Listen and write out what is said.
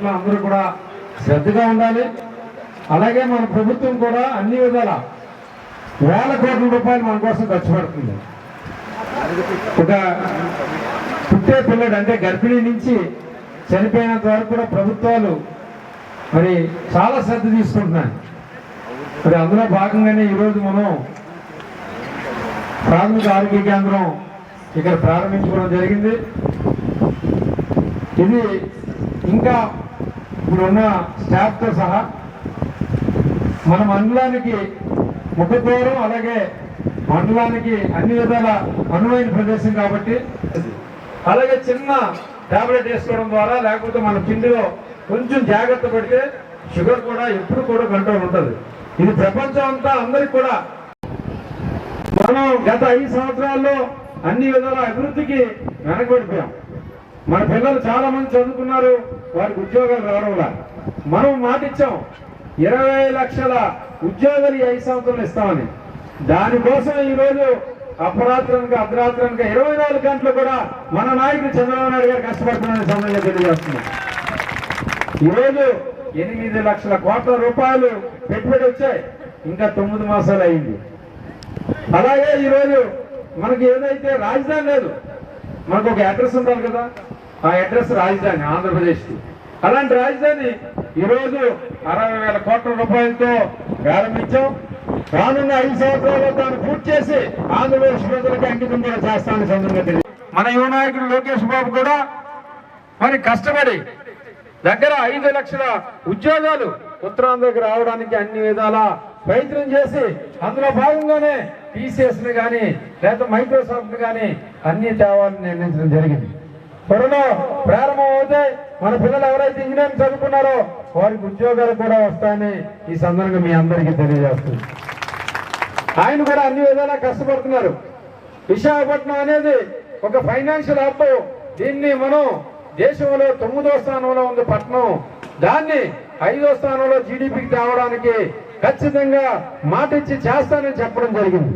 అందరూ కూడా శ్రద్ధగా ఉండాలి. అలాగే మన ప్రభుత్వం కూడా అన్ని విధాల వేల కోట్ల రూపాయలు మన కోసం ఖర్చు పెడుతుంది. ఒక పుట్టే పిల్లడు అంటే గర్భిణీ నుంచి చనిపోయినంత వరకు కూడా ప్రభుత్వాలు మరి చాలా శ్రద్ధ తీసుకుంటున్నాయి. మరి అందులో భాగంగానే ఈరోజు మనం ప్రాథమిక ఆరోగ్య కేంద్రం ఇక్కడ ప్రారంభించుకోవడం జరిగింది. ఇది ఇంకా ఇప్పుడున్న స్టాఫ్తో సహా మన మండలానికి ముఖద్వారం అలాగే మండలానికి అన్ని విధాల అనువైన ప్రదేశం కాబట్టి అలాగే చిన్న టాబ్లెట్ వేసుకోవడం ద్వారా లేకపోతే మన పిండిలో కొంచెం జాగ్రత్త పడితే షుగర్ కూడా ఎప్పుడు కూడా కంట్రోల్ ఉంటుంది. ఇది ప్రపంచం అంతా అందరికి కూడా మనం గత ఐదు సంవత్సరాల్లో అన్ని విధాల అభివృద్ధికి వెనకబడిపోయాం. మన పిల్లలు చాలా మంది చదువుకున్నారు వారికి ఉద్యోగాలు రావడంలా మనం మాటిచ్చాం ఇరవై లక్షల ఉద్యోగాలు ఈ ఐదు సంవత్సరాలు ఇస్తామని. దానికోసం ఈరోజు అపరాత్రంగా అర్ధరాత్రంగా ఇరవై నాలుగు గంటలు కూడా మన నాయకుడు చంద్రబాబు నాయుడు గారు కష్టపడుతున్నారని సమయంలో తెలియజేస్తున్నాం. ఈరోజు ఎనిమిది లక్షల కోట్ల రూపాయలు పెట్టుబడి వచ్చాయి. ఇంకా తొమ్మిది మాసాలు అయింది. అలాగే ఈరోజు మనకి ఏదైతే రాజధాని లేదు మనకు ఒక అడ్రస్ ఉండాలి కదా? ఆ అడ్రస్ రాజధాని ఆంధ్రప్రదేశ్కి అలాంటి రాజధాని ఈరోజు అరవై వేల కోట్ల రూపాయలతో ప్రారంభించాం. రానున్న ఐదు సంవత్సరాల్లో దాన్ని పూర్తి చేసి ఆంధ్రప్రదేశ్ ప్రజలకు అంకితం కూడా చేస్తామని సందర్భంగా తెలియదు మన యువ నాయకుడు లోకేష్ బాబు కూడా మరి కష్టపడి దగ్గర ఐదు లక్షల ఉద్యోగాలు ఉత్తరాంధ్రకి రావడానికి అన్ని విధాల ప్రయత్నం చేసి అందులో భాగంగానే టీసీఎస్ని కానీ లేదా మైక్రోసాఫ్ట్ కానీ అన్ని తేవాలని నిర్ణయించడం జరిగింది. త్వరలో ప్రారంభం అవుతాయి మన పిల్లలు ఎవరైతే ఇంజనీరింగ్ చదువుకున్నారో వారికి ఉద్యోగాలు కూడా వస్తాయని ఈ సందర్భంగా మీ అందరికీ తెలియజేస్తుంది. ఆయన కూడా అన్ని విధాలా కష్టపడుతున్నారు. విశాఖపట్నం అనేది ఒక ఫైనాన్షియల్ హబ్. దీన్ని మనం దేశంలో తొమ్మిదో స్థానంలో ఉంది పట్టణం దాన్ని ఐదో స్థానంలో జీడిపికి తేవడానికి ఖచ్చితంగా మాట ఇచ్చి చేస్తానని చెప్పడం జరిగింది.